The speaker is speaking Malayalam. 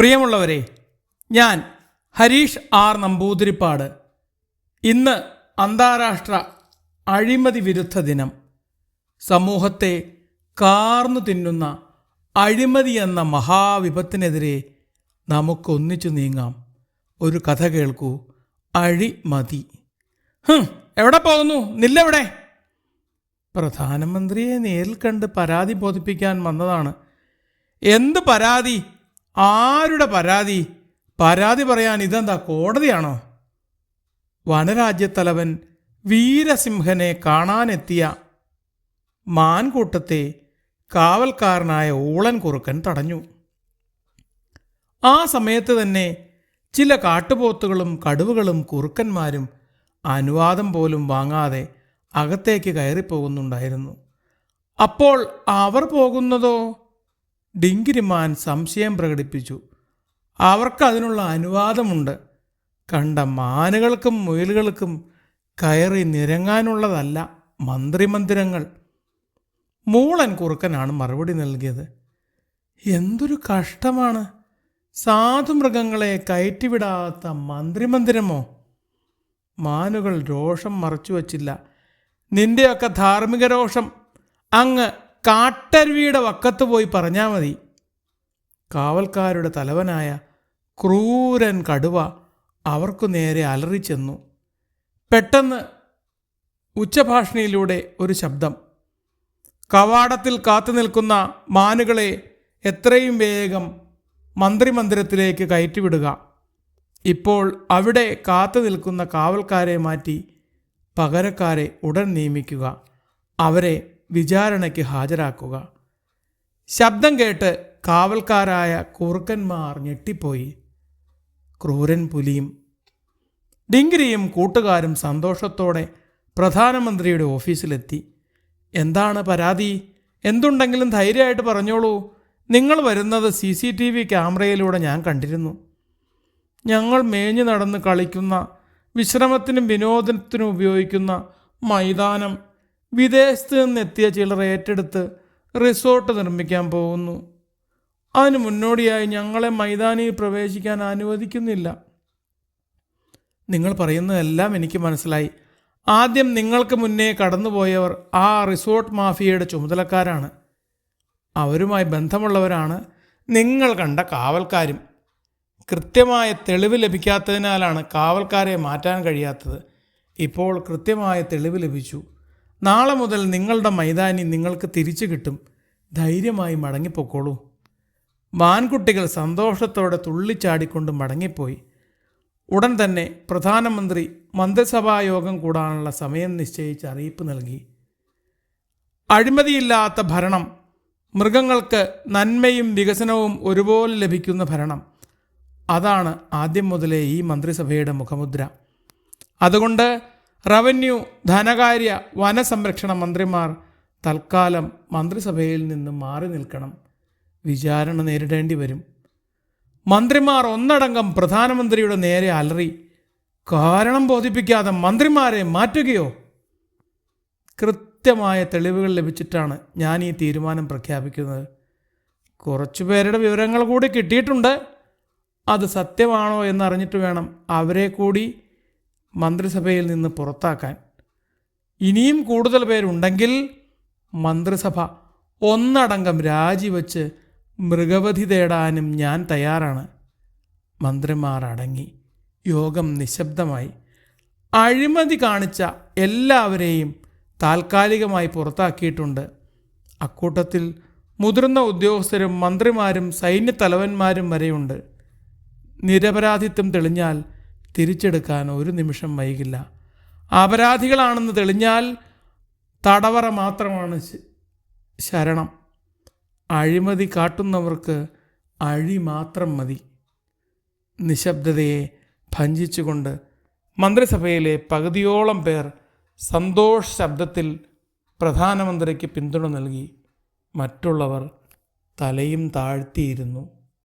പ്രിയമുള്ളവരെ ഞാൻ ഹരീഷ് ആർ നമ്പൂതിരിപ്പാട്. ഇന്ന് അന്താരാഷ്ട്ര അഴിമതി വിരുദ്ധ ദിനം. സമൂഹത്തെ കാർന്നു തിന്നുന്ന അഴിമതി എന്ന മഹാവിപത്തിനെതിരെ നമുക്കൊന്നിച്ചു നീങ്ങാം. ഒരു കഥ കേൾക്കൂ. അഴിമതി. എവിടെ പോകുന്നു? നില്ലെവിടെ? പ്രധാനമന്ത്രിയെ നേരിൽ കണ്ട് പരാതി ബോധിപ്പിക്കാൻ വന്നതാണ്. എന്ത് പരാതി? ആരുടെ പരാതി? പരാതി പറയാൻ ഇതെന്താ കോടതിയാണോ? വനരാജ്യത്തലവൻ വീരസിംഹനെ കാണാനെത്തിയ മാൻകൂട്ടത്തെ കാവൽക്കാരനായ ഊളൻ കുറുക്കൻ തടഞ്ഞു. ആ സമയത്ത് തന്നെ ചില കാട്ടുപോത്തുകളും കടുവകളും കുറുക്കന്മാരും അനുവാദം പോലും വാങ്ങാതെ അകത്തേക്ക് കയറിപ്പോകുന്നുണ്ടായിരുന്നു. അപ്പോൾ അവർ പോകുന്നതോ? ഡിങ്കിരിമാൻ സംശയം പ്രകടിപ്പിച്ചു. അവർക്ക് അതിനുള്ള അനുവാദമുണ്ട്. കണ്ട മാനുകൾക്കും മുയലുകൾക്കും കയറി നിരങ്ങാനുള്ളതല്ല മന്ത്രിമന്ദിരങ്ങൾ. മൂളൻ കുറുക്കനാണ് മറുപടി നൽകിയത്. എന്തൊരു കഷ്ടമാണ്. സാധുമൃഗങ്ങളെ കയറ്റിവിടാത്ത മന്ത്രിമന്ദിരമോ? മാനുകൾ രോഷം മറച്ചു വച്ചില്ല നിന്റെയൊക്കെ ധാർമ്മിക രോഷം. അങ്ങ് കാട്ടരുവിയുടെ വക്കത്ത് പോയി പറഞ്ഞാൽ മതി. കാവൽക്കാരുടെ തലവനായ ക്രൂരൻ കടുവ അവർക്കു നേരെ അലറിച്ചെന്നു. പെട്ടെന്ന് ഉച്ചഭാഷണിയിലൂടെ ഒരു ശബ്ദം. കവാടത്തിൽ കാത്തു നിൽക്കുന്ന മാനുകളെ എത്രയും വേഗം മന്ത്രിമന്ദിരത്തിലേക്ക് കയറ്റിവിടുക. ഇപ്പോൾ അവിടെ കാത്തു നിൽക്കുന്ന കാവൽക്കാരെ മാറ്റി പകരക്കാരെ ഉടൻ നിയമിക്കുക. അവരെ വിചാരണയ്ക്ക് ഹാജരാക്കുക. ശബ്ദം കേട്ട് കാവൽക്കാരായ കുറുക്കന്മാർ ഞെട്ടിപ്പോയി. ക്രൂരൻ പുലിയും ഡിങ്കിരിയും കൂട്ടുകാരും സന്തോഷത്തോടെ പ്രധാനമന്ത്രിയുടെ ഓഫീസിലെത്തി. എന്താണ് പരാതി? എന്തുണ്ടെങ്കിലും ധൈര്യമായിട്ട് പറഞ്ഞോളൂ. നിങ്ങൾ വരുന്നത് സി സി ടി വി ക്യാമറയിലൂടെ ഞാൻ കണ്ടിരുന്നു. ഞങ്ങൾ മേഞ്ഞു നടന്ന് കളിക്കുന്ന വിശ്രമത്തിനും വിനോദത്തിനും ഉപയോഗിക്കുന്ന മൈതാനം വിദേശത്ത് നിന്നെത്തിയ ചിലർ ഏറ്റെടുത്ത് റിസോർട്ട് നിർമ്മിക്കാൻ പോകുന്നു. അതിന് മുന്നോടിയായി ഞങ്ങളെ മൈതാനിയിൽ പ്രവേശിക്കാൻ അനുവദിക്കുന്നില്ല. നിങ്ങൾ പറയുന്നതെല്ലാം എനിക്ക് മനസ്സിലായി. ആദ്യം നിങ്ങൾക്ക് മുന്നേ കടന്നുപോയവർ ആ റിസോർട്ട് മാഫിയയുടെ ചുമതലക്കാരാണ്. അവരുമായി ബന്ധമുള്ളവരാണ് നിങ്ങൾ കണ്ട കാവൽക്കാരും. കൃത്യമായ തെളിവ് ലഭിക്കാത്തതിനാലാണ് കാവൽക്കാരെ മാറ്റാൻ കഴിയാത്തത്. ഇപ്പോൾ കൃത്യമായ തെളിവ് ലഭിച്ചു. നാളെ മുതൽ നിങ്ങളുടെ മൈതാനി നിങ്ങൾക്ക് തിരിച്ചു കിട്ടും. ധൈര്യമായി മടങ്ങിപ്പോക്കോളൂ. മാൻകുട്ടികൾ സന്തോഷത്തോടെ തുള്ളിച്ചാടിക്കൊണ്ട് മടങ്ങിപ്പോയി. ഉടൻ തന്നെ പ്രധാനമന്ത്രി മന്ത്രിസഭാ യോഗം കൂടാനുള്ള സമയം നിശ്ചയിച്ച് അറിയിപ്പ് നൽകി. അഴിമതിയില്ലാത്ത ഭരണം മൃഗങ്ങൾക്ക് നന്മയും വികസനവും ഒരുപോലെ ലഭിക്കുന്ന ഭരണം അതാണ് ആദ്യം മുതലേ ഈ മന്ത്രിസഭയുടെ മുഖമുദ്ര. അതുകൊണ്ട് റവന്യൂ ധനകാര്യ വനസംരക്ഷണ മന്ത്രിമാർ തൽക്കാലം മന്ത്രിസഭയിൽ നിന്ന് മാറി നിൽക്കണം. വിചാരണ നേരിടേണ്ടി വരും. മന്ത്രിമാർ ഒന്നടങ്കം പ്രധാനമന്ത്രിയുടെ നേരെ അലറി കാരണം ബോധിപ്പിക്കാതെ മന്ത്രിമാരെ മാറ്റുകയോ? കൃത്യമായ തെളിവുകൾ ലഭിച്ചിട്ടാണ് ഞാൻ ഈ തീരുമാനം പ്രഖ്യാപിക്കുന്നത്. കുറച്ചു പേരുടെ വിവരങ്ങൾ കൂടി കിട്ടിയിട്ടുണ്ട്. അത് സത്യമാണോ എന്നറിഞ്ഞിട്ട് വേണം അവരെ കൂടി മന്ത്രിസഭയിൽ നിന്ന് പുറത്താക്കാൻ. ഇനിയും കൂടുതൽ പേരുണ്ടെങ്കിൽ മന്ത്രിസഭ ഒന്നടങ്കം രാജിവെച്ച് മൃഗവധി തേടാനും ഞാൻ തയ്യാറാണ്. മന്ത്രിമാർ അടങ്ങി. യോഗം നിശബ്ദമായി. അഴിമതി കാണിച്ച എല്ലാവരെയും താൽക്കാലികമായി പുറത്താക്കിയിട്ടുണ്ട്. അക്കൂട്ടത്തിൽ മുതിർന്ന ഉദ്യോഗസ്ഥരും മന്ത്രിമാരും സൈന്യത്തലവന്മാരും വരെയുണ്ട്. നിരപരാധിത്വം തെളിഞ്ഞാൽ തിരിച്ചെടുക്കാൻ ഒരു നിമിഷം വൈകില്ല. അപരാധികളാണെന്ന് തെളിഞ്ഞാൽ തടവറ മാത്രമാണ് ശരണം. അഴിമതി കാട്ടുന്നവർക്ക് അഴി മാത്രം മതി. നിശബ്ദതയെ ഭഞ്ചിച്ചുകൊണ്ട് മന്ത്രിസഭയിലെ പകുതിയോളം പേർ സന്തോഷ് ശബ്ദത്തിൽ പ്രധാനമന്ത്രിക്ക് പിന്തുണ നൽകി. മറ്റുള്ളവർ തലയും താഴ്ത്തിയിരുന്നു.